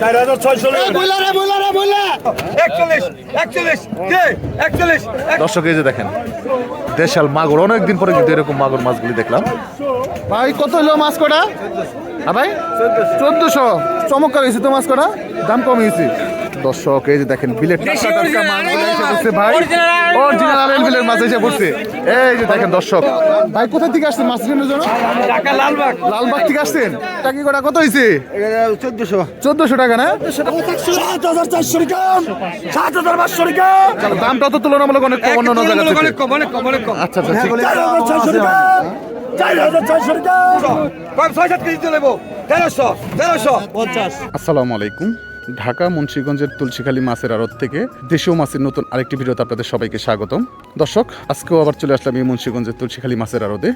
চার হাজার ছয়শো রে বইলা রে বইলা। একচল্লিশ একচল্লিশ দর্শক এই যে দেখেন দেশাল মাগুর অনেকদিন পরে কিন্তু এরকম মাগুর মাছগুলি দেখলাম। ভাই কত হলো মাছ কটা? হ্যাঁ ভাই? চোদ্দশো। চমৎকার হয়েছে তো মাছ কটা? দাম কম হয়েছে। দর্শক এই যে দেখেন বিলের টাটকা টাটকা মাছগুলো এসে পড়ছে ভাই। অরিজিনাল আলেন বিলের মাছ এসে পড়ছে। এই যে দেখেন দর্শক। ভাই কোথা থেকে আসছেন? মাছ কেনার জন্য ঢাকা লালবাগ। লালবাগ থেকে আসছেন? টাকি কটা? কত হয়েছে চোদ্দশো। চোদ্দশো টাকা না? সাত হাজার চারশো টাকা সাত হাজার পাঁচশো টাকা। দামটা তো তুলনামূলক অনেক কম অন্য জায়গা থেকে। অনেক কম অনেক কম অনেক কম। আচ্ছা আচ্ছা চার হাজার ছয়শো টাকা চার আসসালামু আলাইকুম। ঢাকা, মুন্সিগঞ্জের তুলসীখালী মাছের আড়ত থেকে দেশীয় মাছের নতুন আরেকটি ভিডিওতে আপনাদের সবাইকে স্বাগতম। দর্শক, আজকেও আবার চলে আসলাম এই মুন্সিগঞ্জের তুলসীখালী মাছের আড়তে।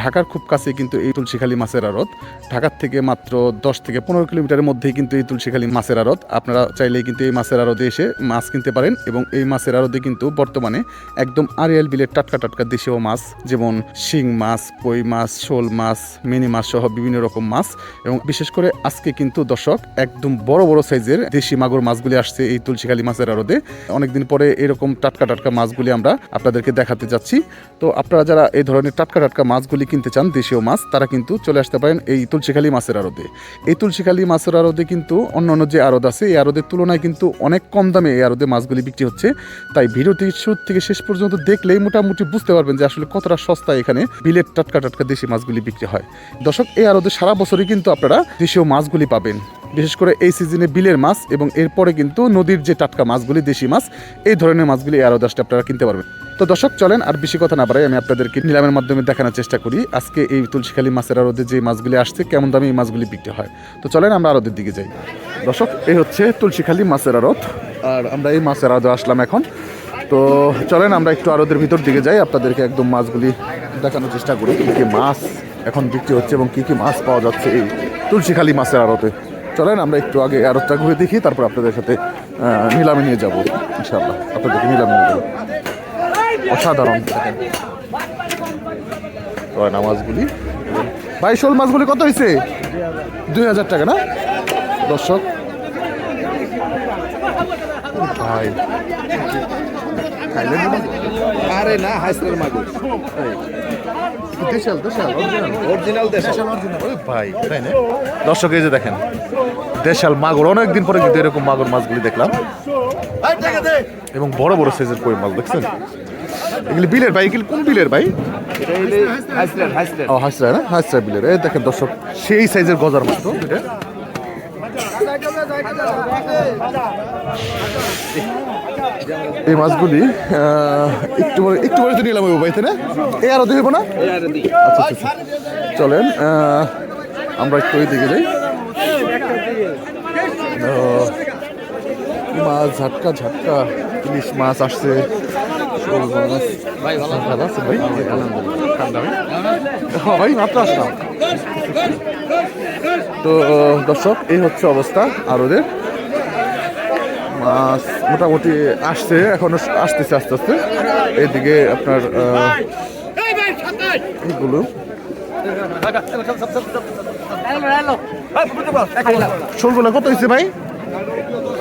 ঢাকার খুব কাছে কিন্তু এই তুলসীখালী মাছের আড়ত। ঢাকার থেকে মাত্র দশ থেকে পনেরো কিলোমিটারের মধ্যেই কিন্তু এই তুলসীখালী মাছের আড়ত। আপনারা চাইলেই কিন্তু এই মাছের আড়তে এসে মাছ কিনতে পারেন এবং এই মাছের আড়তে কিন্তু বর্তমানে একদম আরিয়াল বিলের টাটকা টাটকা দেশীয় মাছ, যেমন শিং মাছ কই মাছ, শোল মাছ, মিনি মাছ সহ বিভিন্ন রকম মাছ। এবং বিশেষ করে আজকে কিন্তু দর্শক একদম বড় বড় সাইজের দেশি মাগুর মাছগুলি আসছে এই তুলসীখালী মাছের আড়তে। অনেকদিন পরে এরকম টাটকা টাটকা মাছগুলি আমরা আপনাদেরকে দেখাতে যাচ্ছি। তো আপনারা যারা এই ধরনের টাটকা টাটকা মাছগুলি কিনতে চান, দেশীয় মাছ, তারা কিন্তু চলে আসতে পারেন এই তুলসীখালী মাছের আড়তে। এই তুলসীখালী মাছের আড়তে কিন্তু অন্যান্য যে আড়ত আছে, এই আড়তের তুলনায় কিন্তু অনেক কম দামে এই আড়তে মাছগুলি বিক্রি হচ্ছে। তাই ভিডিওটি শুরু থেকে শেষ পর্যন্ত দেখলেই মোটামুটি বুঝতে পারবেন যে আসলে কতটা সস্তা এখানে বিলের টাটকা টাটকা দেশি মাছগুলি বিক্রি হয়। দর্শক, এই আড়তে সারা বছরই কিন্তু আপনারা দেশীয় মাছগুলি পাবেন। বিশেষ করে এই সিজনে বিলের মাছ এবং এরপরে কিন্তু নদীর যে টাটকা মাছগুলি, দেশি মাছ, এই ধরনের মাছগুলি আরও দশটা আপনারা কিনতে পারবেন। তো দর্শক, চলেন আর বেশি কথা না বাড়াই, আমি আপনাদেরকে নিলামের মাধ্যমে দেখানোর চেষ্টা করি। আজকে এই তুলসীখালী মাছের আরদে যে মাছগুলি আসছে, কেমন দামে এই মাছগুলি বিক্রি হয়? তো চলেন আমরা আরদের দিকে যাই। দর্শক, এই হচ্ছে তুলসীখালী মাছের আড়ত। আর আমরা এই মাছের আড়তে আসলাম এখন। তো চলেন আমরা একটু আরদের ভিতর দিকে যাই, আপনাদেরকে একদম মাছগুলি দেখানোর চেষ্টা করি, কী কী মাছ এখন বিক্রি হচ্ছে এবং কী কী মাছ পাওয়া যাচ্ছে এই তুলসীখালী মাছের আড়তে। চলেন আমরা একটু আগে আরতটা ঘুরে দেখি তারপর আপনাদের সাথে নিলামে নিয়ে যাব ইনশাল্লাহ আপনাদেরকে নিলামে নিয়ে যাব। অসাধারণ। রয়না মাছগুলি ভাই শোল মাছগুলি কত হয়েছে দুই হাজার টাকা না? দর্শক। ভাই আরে না হাইস্কুল মাগুর। দেশাল দেশাল অরিজিনাল দেশ ওরে ভাই তাই না দর্শক এই যে দেখেন দেশাল মাগুর অনেকদিন পরে কিন্তু এরকম মাগুর মাছগুলি দেখলাম এবং বড় বড় সাইজের কই মাছ দেখছেন এগুলি বিলের ভাই এগুলি কোন বিলের ভাই ও হাসরা না হাসরা বিলের এই দেখেন দর্শক সেই সাইজের গজার মাছ তো এটা এই মাছগুলি একটু পরে একটু পরে তো নিলাম ওই তাই না? এই আরও দেখব না? আচ্ছা আচ্ছা আচ্ছা। চলেন আমরা একটু ওই দিকে যাই মাছ ঝাটকা ঝাটকা ইলিশ মাছ আসছে। শোল ভালো আছে ভাই? হ্যাঁ ভাই মাত্র আসলাম। তো দর্শক এই হচ্ছে অবস্থা আর ওদের মোটামুটি আসছে এখনও আসতেছে আস্তে আস্তে। এইদিকে আপনার এইগুলো। শোলগুলা কত হয়েছে ভাই?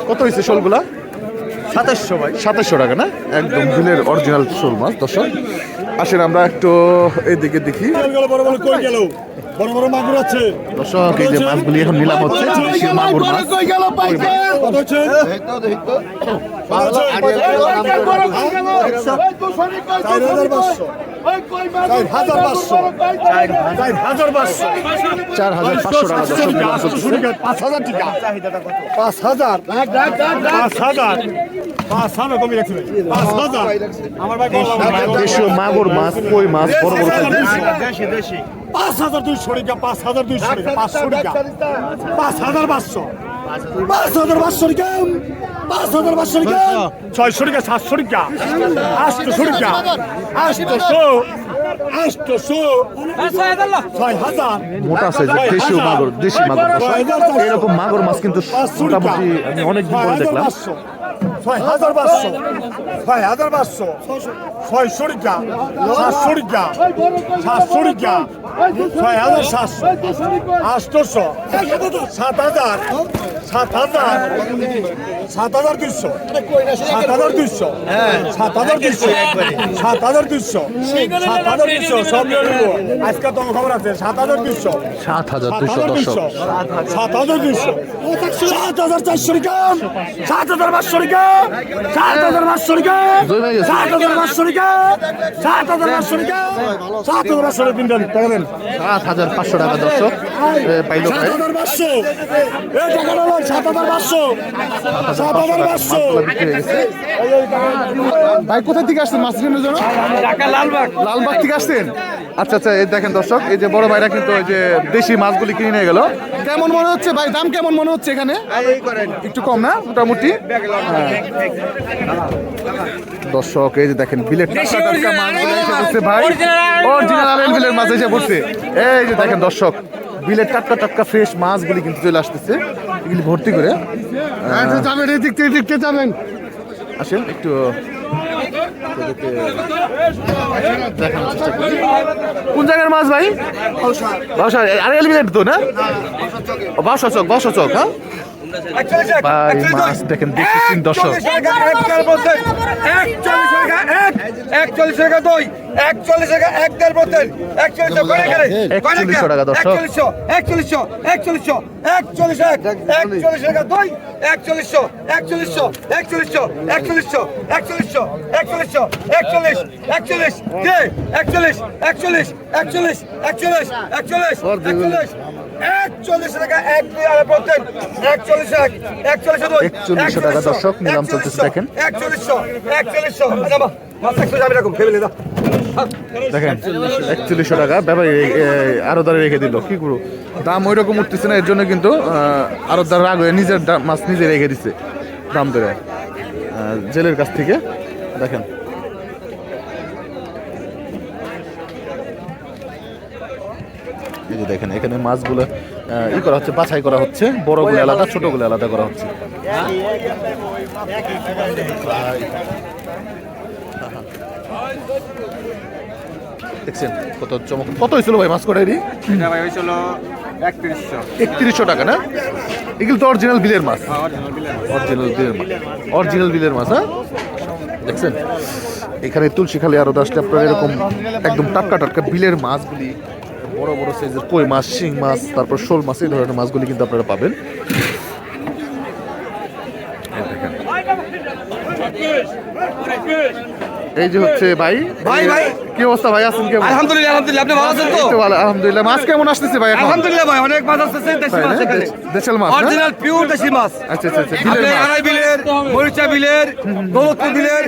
কত হয়েছে শোলগুলা? সাতাশশো ভাই। সাতাশশো টাকা না? একদম বিলের অরিজিনাল শোল মাছ দর্শক। আসেন আমরা একটু এইদিকে দেখি। বড় বড় মাগুর আছে। দর্শক এই যে মাছগুলি এখন নিলাম হচ্ছে দেশীয় মাগুর মাছ। কই গেল পাইছে। কত হচ্ছে চার হাজার পাঁচশো। চার হাজার পাঁচশো। চার হাজার পাঁচশো। চার হাজার পাঁচশো টাকা দর্শক নিলাম চলতেছে। পাঁচ হাজার টাকা। পাঁচ হাজার। পাঁচ হাজার। পাঁচ হাজার কমে রাখছি পাঁচ হাজার। দেশীয় মাগুর মাছ কই মাছ বড় বড় পাঁচ হাজার দুইশো টাকা পাঁচ হাজার দুইশো টাকা পাঁচশো টাকা। পাঁচ হাজার পাঁচশো। পাঁচ হাজার পাঁচশো টাকা। পাঁচ হাজার পাঁচশো টাকা। ছয়শো টাকা সাতশো টাকা আটশোশো টাকা মোটা সাইজের দেশীয় মাগুর দেশি মাগুর। এরকম মাগুর মাছ কিন্তু মোটামুটি আমি অনেকদিন পরে দেখলাম। ছয় হাজার পাঁচশো ছয় হাজার পাঁচশো ছয়শো টাকা সাতশো টাকা সাতশো টাকা ছয় হাজার সাতশো আটশোশো সাত হাজার সাত হাজার সাত হাজার দুইশো সাত হাজার দুইশো সাত হাজার দুইশো সাত হাজার দুইশো সাত হাজার দুইশো সব। আজকে তোমার খবর আছে সাত হাজার দুইশো সাত হাজার দুইশো সাত হাজার দুইশো সাত হাজার চারশো টাকা সাত হাজার পাঁচশো টাকা সাত হাজার পাঁচশো টাকা সাত হাজার পাঁচশো টাকা সাত হাজার পাঁচশো টাকা সাত হাজার পাঁচশো টাকা তিন টাকা দেন। সাত হাজার পাঁচশো টাকা দর্শক এ, পাইলো সাত ভাই। হাজার পাঁচশো সাত হাজার পাঁচশো সাত হাজার পাঁচশো ভাই কোথা থেকে আসছেন? মাছ কেনার জন্য লালবাগ। লালবাগ থেকে আসছেন? আচ্ছা আচ্ছা এই দেখেন দর্শক এই যে বড় ভাইরা কিন্তু ওই যে দেশি মাছগুলি কিনে নিয়ে গেল। কেমন মনে হচ্ছে ভাই? দাম কেমন মনে হচ্ছে এখানে? একটু কম না? মোটামুটি? হ্যাঁ। দর্শক এই যে দেখেন বিলেট টাটকা টাটকা মাছগুলো এসে পড়ছে ভাই। অরিজিনাল বিলের মাছ এসে পড়ছে। এই যে দেখেন দর্শক বিলের টাটকা টাটকা ফ্রেশ মাছগুলি কিন্তু চলে আসতেছে। এগুলি ভর্তি করে। যাবেন এই দিক থেকে যাবেন। আসেন একটু তোদেরকে দেখানোর চেষ্টা করি। কোন জায়গার মাছ ভাই? বাসা আরে এলিমিনেট তো না? বাসা চক। বাসা চক হ্যাঁ? ভাই মাছ দেখেন দেখছি দর্শক একচল্লিশ টাকা এক একচল্লিশ টাকা দুই একচল্লিশ টাকা এক দেড় বোতল একচল্লিশশো করে একচল্লিশশো টাকা দর্শক। একচল্লিশশো একচল্লিশশো একচল্লিশশো একচল্লিশ এক একচল্লিশ টাকা দুই একচল্লিশশো একচল্লিশশো একচল্লিশশো একচল্লিশশো একচল্লিশশো একচল্লিশশো একচল্লিশ একচল্লিশ কে একচল্লিশ একচল্লিশ একচল্লিশ একচল্লিশ একচল্লিশ একচল্লিশ টাকা এক দুই এক একচল্লিশ দুই 41 টাকা দর্শক, নিলাম চলতেছে দেখেন। একচল্লিশশো একচল্লিশশো জামা মাছ একশো যাবে এরকম ফেলে দাও। দেখেন একচল্লিশশো টাকা ব্যাপারী আরও দ্বারা রেখে দিল। কি করব? দাম ওই রকম উঠতেছে না এর জন্য কিন্তু আরও দ্বারা রাগ হয়ে নিজের দাম- মাছ নিজে রেখে দিচ্ছে দাম ধরে। জেলের কাছ থেকে দেখেন। এই যে দেখেন এখানে মাছগুলো ই করা হচ্ছে বাছাই করা হচ্ছে। বড়গুলো আলাদা ছোটগুলো আলাদা করা হচ্ছে। দেখছেন কত চমক কত হয়েছিল ভাই মাছ এটা একত্রিশশো। টাকা না? এগুলো তো অরিজিনাল বিলের মাছ। অরিজিনাল বিলের মাছ। অরিজিনাল বিলের মাছ হ্যাঁ? দেখছেন? এখানে তুলসীখালি আরও দশটা আপনার এরকম একদম টাটকা টাটকা বিলের মাছগুলি বড় বড় সাইজের কই মাছ শিং মাছ তারপর শোল মাছ এই ধরনের মাছগুলি কিন্তু আপনারা পাবেন এই যে হচ্ছে ভাই ভাই, ভাই। কি অবস্থা ভাই? আছেন কেমন? আলহামদুলিল্লাহ আলহামদুলিল্লাহ। আপনি ভালো আছেন তো? তো ভালো, আলহামদুলিল্লাহ। মাছ কেমন আসতেছে ভাই আলহামদুলিল্লাহ ভাই অনেক মাছ আসতেছে দেশি মাছ এখানে। দেশাল মাছ অরিজিনাল পিওর দেশি মাছ। আচ্ছা আচ্ছা আচ্ছা বিলের আপনি আড়াই বিলের মরিচা বিলের দৌলতপুর বিলের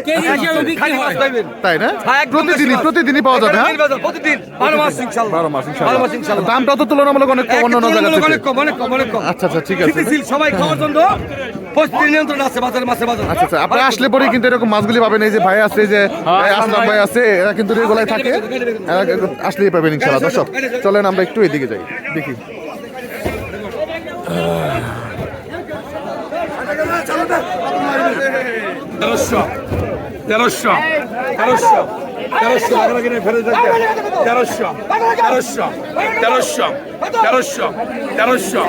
খালি মাছ পাইবেন। তাই না? হ্যাঁ, প্রতিদিনই প্রতিদিনই পাওয়া যাবে হ্যাঁ? প্রতিদিন। বাজার, প্রতিদিন বারো মাস ইনশাল্লাহ। বারো মাস ইনশাআল্লাহ। বারো মাস ইনশাল্লাহ। দামটা তো তুলনামূলক অনেক কম অন্যান্য জায়গা থেকে। অনেক কম অনেক কম অনেক কম। আচ্ছা আচ্ছা ঠিক আছে। সবাই খাওয়ার জন্য পরিস্থিতি নিয়ন্ত্রণ আছে বাজারে মাছে বাজার। আচ্ছা আচ্ছা আপনি আসলে পরে কিন্তু এরকম মাছগুলি পাবেন এই যে ভাই আছে যে এই আসলাম ভাই আছে এরা কিন্তু রেগুলাই থাকে। এরা আসলেই পাবেন ইনশাআল্লাহ। দর্শক চলেন আমরা একটু এদিকে যাই দেখি। তেরোশো তেরোশো তেরোশো তেরোশো কিনে ফেরত দিতে তেরোশো তেরোশো তেরোশো তেরোশো তেরোশো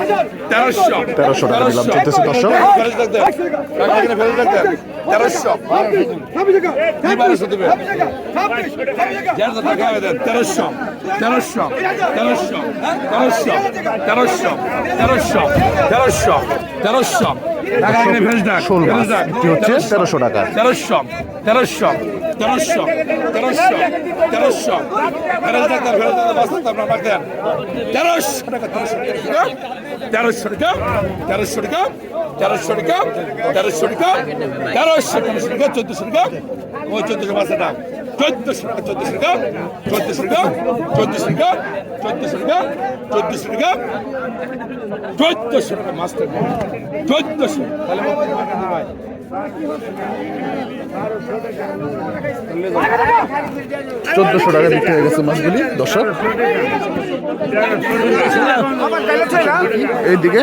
তেরোশো তেরোশো টাকা দিলাম চলতেছে দর্শক ফেরত টাকা কিনে ফেরত দিতে তেরোশো বারোশো দেবে তেরোশো তেরোশো তেরোশো তেরোশো তেরোশো তেরোশো তেরোশো তেরোশো টাকা কিনে ফেরত দেন শোল মাছ এটি হচ্ছে তেরোশো টাকা। তেরোশো তেরোশো তেরোশো তেরোশো তেরোশো। ফেরত দেন ফেরত দেন বাস্তব আপনার বাদ দেন। তেরোশো টাকা তেরোশো টাকা তেরোশো টাকা তেরোশো টাকা তেরোশো টাকা তেরোশো তেরোশো টাকা চোদ্দশো টাকা। ওই চোদ্দশো টাকা চোদ্দশো টাকা টাকা বিক্রি হয়ে গেছে মাছগুলি দর্শক। এইদিকে।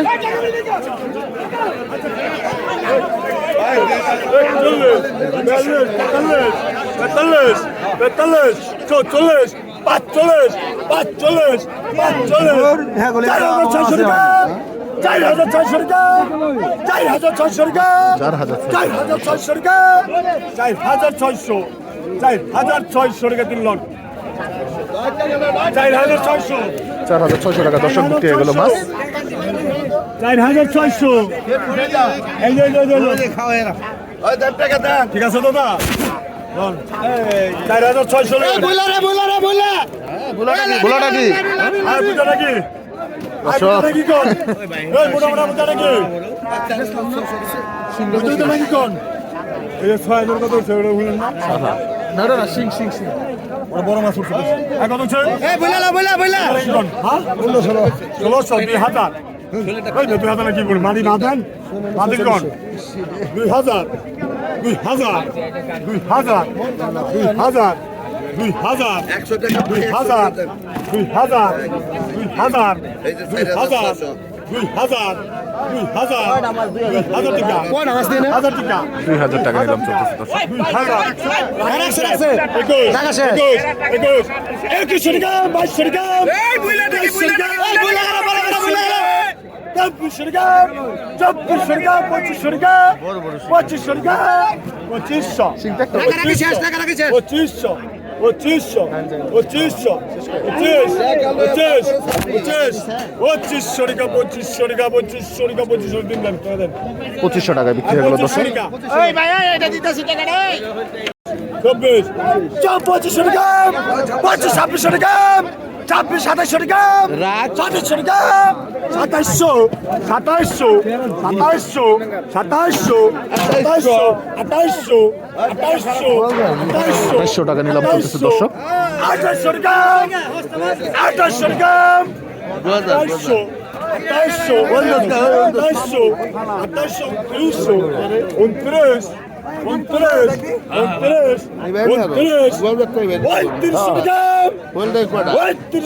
বিয়াল্লিশ তেতাল্লিশ তেতাল্লিশ তেতাল্লিশ চৌচল্লিশ পাঁচচল্লিশ পাঁচচল্লিশ পাঁচচল্লিশ চার হাজার ছয়শো টাকা চার হাজার ছয়শো টাকা চার হাজার ছয়শো টাকা চার হাজার ছয়শো। টাকা চার হাজার ছয়শো চার হাজার ছয়শো টাকা তিন লট চার হাজার ছয়শো টাকা দর্শক বিক্রি হয়ে গেল মাছ চার হাজার ছয়শো। ঠিক আছে দাদা। চার হাজার ছয়শো বোলাটা হ্যাঁ, হ্যাঁ, কি আর বোলাটা কি? ছয় হাজার কত হচ্ছে ওটা ভুলেন না? না না সিং সিং সিং ওরা বড় মাছ উঠছে। হ্যাঁ, এখন হচ্ছে? বইলা বইলা বইলা হ্যাঁ ষোলোশো ষোলোশো দুই হাজার। দুই হাজার কি বলি মাটি না দেন? মাটি কোন? দুই হাজার। দুই হাজার। দুই হাজার। দুই হাজার। দুই হাজার। দুই হাজার। দুই হাজার। দুই হাজার। দুই হাজার। দুই হাজার। দুই হাজার। দুই হাজার টাকা। হাজার টাকা। দুই হাজার টাকা নিলাম দুই হাজার একুশ একুশ একুশ। একুশশো টাকা বাইশশো টাকা। টাকা চব্বিশশো টাকা চব্বিশশো টাকা পঁচিশশো টাকা পঁচিশশো টাকা পঁচিশশো পঁচিশশো পঁচিশশো পঁচিশশো পঁচিশ পঁচিশ পঁচিশ পঁচিশশো টাকা পঁচিশশো টাকা পঁচিশশো টাকা পঁচিশশো দিন দেন পঁচিশশো টাকা বিক্রি হয়ে গেল দর্শক। টাকা। পঁচিশশো টাকা পঁচিশ ছাব্বিশশো টাকা ছাব্বিশ সাতাশশো টাকা সাতাশশো টাকা সাতাশশো সাতাশশো সাতাশশো সাতাশশো সাতাশশো আঠাশশো আঠাশশো আঠাশশো টাকা নিলাম চলতেছে দর্শক। আঠাশশো টাকা আঠাশশো টাকা আঠাশশো আঠাশশো আঠাশশো আঠাশশো উনত্রিশশো উনত্রিশ পঁয়ত্রিশ পঁয়ত্রিশ পঁয়ত্রিশ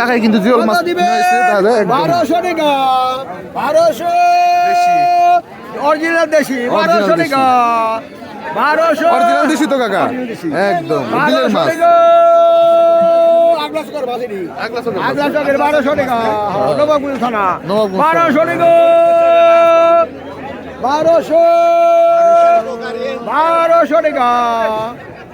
টাকায় কিন্তু জিওল মাছ বারোশো টাকা বারোশো অরিজিনাল দেশি বারোশো দেশি। টাকা বারোশো অরিজিনাল দিছি তো কাকা। একদম বিলের মাছ। বারোশো টাকা। থানা নবাবগঞ্জ থানা। বারোশো টাকা। বারোশো। বারোশো টাকা।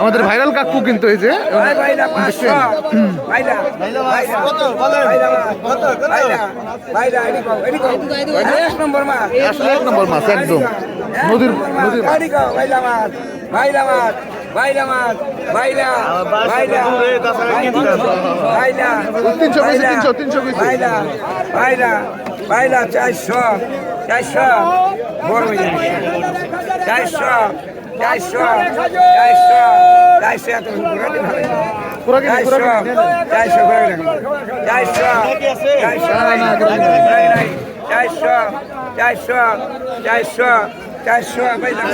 আমাদের ভাইরাল কাকু কিন্তু এই যে এক নম্বর মাছ। একদম। নদীর চারশো চারশো। বড় চারশো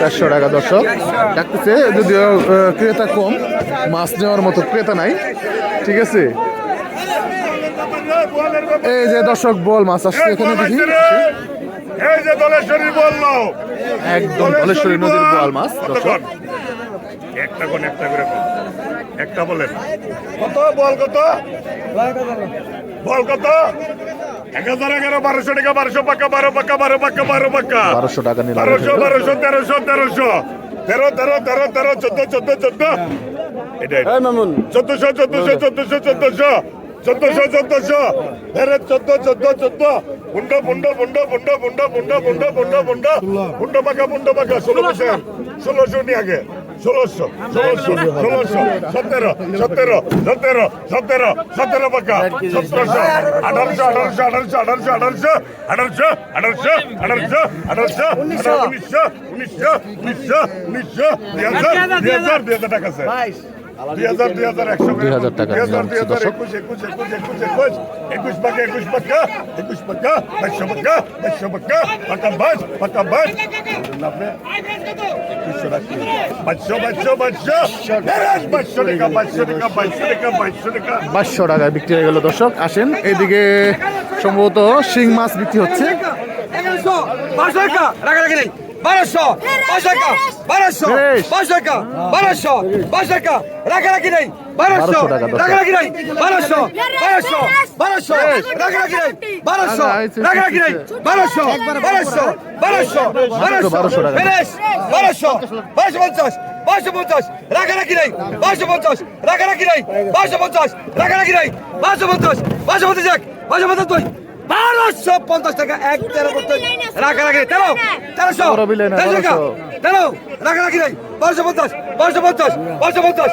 চারশো টাকা দর্শক। ডাকতেছে যদিও ক্রেতা কম, মাছ নেওয়ার মতো ক্রেতা নাই। ঠিক আছে? এই যে দর্শক, বল মাছ আসছে এখানে দেখি। এই যে দলেশ্বরী বলল। একদম ধলেশ্বরী নদীর বোয়াল মাছ দর্শক। একটা কোন একটা করে। একটা বলেন কত? বল কত? বল কত? এক হাজার এগারো বারোশো টাকা বারোশো বারো বারো বারো বারোশো টাকা নিলাম। বারোশো বারোশো তেরোশো তেরোশো। তেরো তেরো তেরো তেরো চোদ্দ চোদ্দ চোদ্দ। এটাই চোদ্দশো চোদ্দশো চোদ্দশো চোদ্দশো। চোদ্দশো চোদ্দশো। তেরো চোদ্দ চোদ্দ চোদ্দ। বুন্ডা বুন্ডা বুন্ডা বুন্ডা বুন্ডা বুন্ডা বুন্ডা বুন্ডা বুন্ডা বুন্ডা পাকা বুন্ডা পাকা ষোলো বছর ষোলোশো নিয়ে আগে। ষোলোশো ষোলোশো ষোলোশো সতেরো সতেরো সতেরো সতেরো সতেরো পাকা। সতেরোশো আঠারোশো আঠারোশো আঠারোশো আঠারোশো আঠারোশো আঠারোশো আঠারোশো আঠারোশো আঠারোশো উনিশশো। উনিশশো উনিশশো উনিশশো দুই হাজার দুই হাজার দুই হাজার টাকা আছে। দুই হাজার দুই হাজার একশো 2000 টাকা দুই হাজার দুই হাজার একুশ একুশ একুশ একুশ একুশ একুশ পাকা একুশ পাকা একুশ পাকা বাইশশো পাকা বাইশশো পাকা পাকা বাইশ পাকা বাইশ আপনি একুশশো রাখি বাইশশো বাইশশো বাইশশো বাইশশো টাকা বাইশশো টাকা বাইশশো টাকা বাইশশো টাকা। বাইশশো টাকায় বিক্রি হয়ে গেল দর্শক। আসেন এদিকে সম্ভবত শিং মাছ বিক্রি হচ্ছে। বারোশো পাঁচশো টাকা বারোশো। পাঁচশো টাকা বারোশো পাঁচশো টাকা রাখারাখি নেই বারোশো 1200 টাকা, দশ টাকা। রাখারাখি নেই বারোশো বারোশো বারোশো রাখারাখি নেই বারোশো রাখারাখি নেই বারোশো বারোশো বারোশো বারোশো 1200 টাকা। ফিনিশ বারোশো বারোশো পঞ্চাশ বারোশো পঞ্চাশ রাখারাখি নেই বারোশো পঞ্চাশ রাখারাখি নেই বারোশো পঞ্চাশ রাখারাখি নেই বারোশো পঞ্চাশ বারোশো পঞ্চাশ এক বারোশো পঞ্চাশ দুই বারোশো পঞ্চাশ টাকা এক তেরো রাখা রাখি তেরো তেরোশো। বড় বিলে না, তেরোশো টাকা। তেরো রাখা রাখি নাই বারোশো পঞ্চাশ বারোশো পঞ্চাশ বারোশো পঞ্চাশ।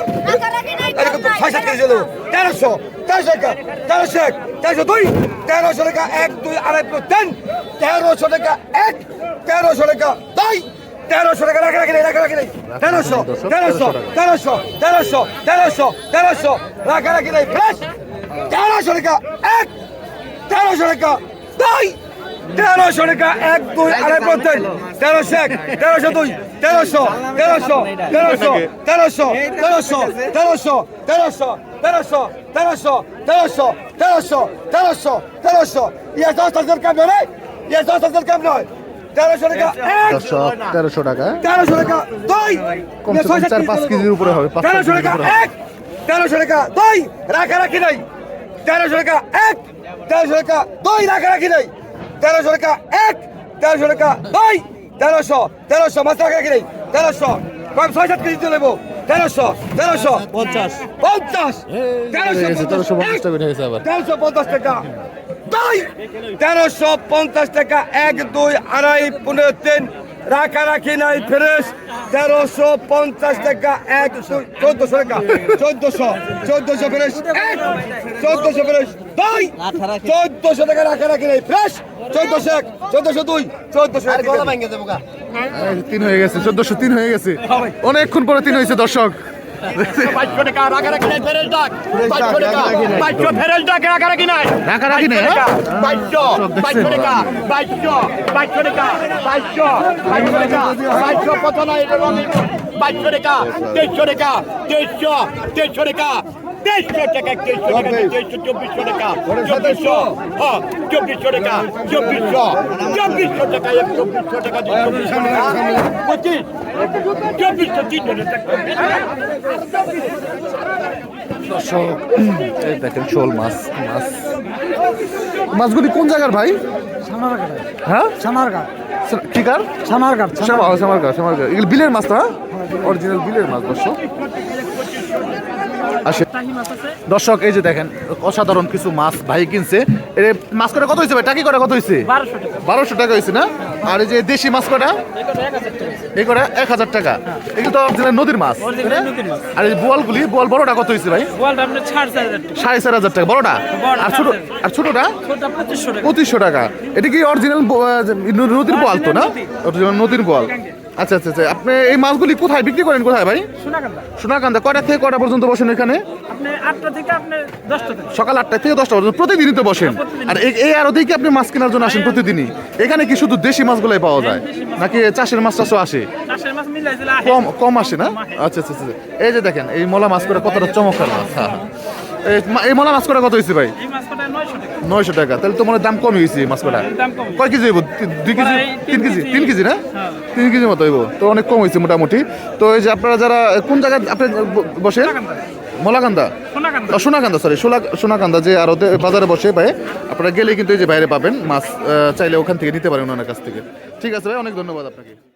ছয় সাত কেজি ছিল তেরোশো তেরোশো টাকা তেরোশো এক তেরোশো দুই তেরোশো টাকা এক দুই আড়াই তিন তেরোশো টাকা এক তেরোশো টাকা দুই তেরোশো টাকা রাখা রাখি রাখা রাখি নাই তেরোশো তেরোশো তেরোশো তেরোশো তেরোশো তেরোশো রাখা রাখি নাই ফ্রেশ তেরোশো টাকা এক তেরোশো টাকা দুই তেরোশো টাকা এক দুই আড়াই পঞ্চাশ তেরোশো এক তেরোশো দুই তেরোশো তেরোশো তেরোশো তেরোশো তেরোশো তেরোশো তেরোশো তেরোশো তেরোশো তেরোশো তেরোশো তেরোশো তেরোশো ইয়ে দশ হাজার কাম নয় ইয়ে দশ হাজার কাম নয় তেরোশো টাকা তেরোশো টাকা তেরোশো টাকা দুই চার পাঁচ কেজির উপরে হবে তেরোশো টাকা। এক তেরোশো টাকা দুই রাখা রাখি নাই তেরোশো টাকা এক তেরোশো টাকা দুই রাখা রাখি নাই। তেরোশো টাকা এক তেরোশো টাকা দুই তেরোশো তেরোশো মাত্র রাখা রাখি নাই। তেরোশো কম ছয় সাত কেজি চলে তেরোশো তেরোশো পঞ্চাশ। পঞ্চাশ। তেরোশো পঞ্চাশ তেরোশো পঞ্চাশ টাকা দুই তেরোশো পঞ্চাশ টাকা এক দুই আড়াই পনেরো তিন রাখা রাখি নাই ফ্রেশ তেরোশো পঞ্চাশ টাকা এক চোদ্দশো টাকা। চোদ্দশো চোদ্দশো ফ্রেশ এক চোদ্দশো ফ্রেশ দুই চোদ্দশো টাকা রাখারাখি নাই ফ্রেশ চোদ্দশো এক চোদ্দশো দুই চোদ্দশো তিন হয়ে গেছে চোদ্দশো তিন হয়ে গেছে। অনেকক্ষণ পরে তিন হয়েছে দর্শক। পাঁচশো টাকা রাখা রাখি নাই ফেরেল ডাক। পাঁচশো টাকা। পাঁচশো ফেরেল ডাক রাখা রাখি নাই। রাখা রাখি নাই? পাঁচশো পাঁচশো টাকা পাঁচশো পাঁচশো টাকা পাঁচশো পাঁচশো টাকা পাঁচশো কত নাই পাঁচশো টাকা দেড়শো টাকা দেড়শো দেড়শো টাকা তেইশশো টাকা তেইশশো টাকা তেইশশো চব্বিশশো টাকা। চব্বিশশো হ্যাঁ চব্বিশশো টাকা চব্বিশশো। চব্বিশশো টাকা এক চব্বিশশো টাকা চব্বিশশো পঁচিশ চব্বিশশো তিনশো দর্শক দেখেন শোল মাছ মাছ। মাছগুলি কোন জায়গার ভাই? হ্যাঁ? সামারঘাট কি কার? সামারঘাট শ্যামারগা এগুলো বিলের মাছ তো হ্যাঁ অরিজিনাল বিলের মাছ দর্শক। আসে। দর্শক এই যে দেখেন অসাধারণ কিছু মাছ ভাই কিনছে। এর মাছ কটা কত হয়েছে ভাই? টাকি কটা কত হয়েছে বারোশো টাকা। হয়েছে না? আর এই যে দেশি মাছ কটা? এই কটা এক হাজার টাকা। এগুলো তো নদীর মাছ আর এই বোয়ালগুলি বোয়াল বড়টা কত হয়েছে ভাই? সাড়ে চার হাজার টাকা। বড়টা? আর ছোট আর ছোটটা? ছোটটা পঁচিশশো টাকা। পঁচিশশো টাকা। এটা কি অরিজিনাল নদীর বোয়াল তো না? অরিজিনাল নদীর বোয়াল। আচ্ছা আচ্ছা আচ্ছা। আপনি এই মাছগুলি কোথায় বিক্রি করেন কোথায় ভাই? সোনাকান্দা। সোনাকান্দা। কয়টা থেকে কয়টা পর্যন্ত বসেন এখানে? আপনি আটটা থেকে আপনি দশটা সকাল আটটা থেকে দশটা পর্যন্ত প্রতিদিনই তো বসেন। আর এই- এই আরও কি আপনি মাছ কেনার জন্য আসেন প্রতিদিনই। এখানে কি শুধু দেশি মাছগুলাই পাওয়া যায়? নাকি চাষের মাছ টাছও আসে? কম কম আসে না? আচ্ছা আচ্ছা আচ্ছা। এই যে দেখেন এই মলা মাছ করে কতটা চমৎকার মাছ। হ্যাঁ এই মলা মাছ করে কত হয়েছে ভাই? কটা নয়শো টাকা। তাহলে তো মনে দাম কমই হয়েছে এই মাছ কটা কয় কেজি হইব? দুই কেজি? তিন কেজি। তিন কেজি না? হ্যাঁ। তিন কেজি মতো হইব। তো অনেক কম হয়েছে মোটামুটি। তো এই যে আপনারা যারা কোন জায়গায় আপনি ব- বসেন? সোনাকান্দা। মোলাকান্দা? সোনাকান্দা। সরি সোনাকান্দা যে আর বাজারে বসে ভাই আপনারা গেলে কিন্তু এই যে বাইরে পাবেন মাছ চাইলে ওখান থেকে নিতে পারেন ওনার কাছ থেকে। ঠিক আছে ভাই অনেক ধন্যবাদ আপনাকে।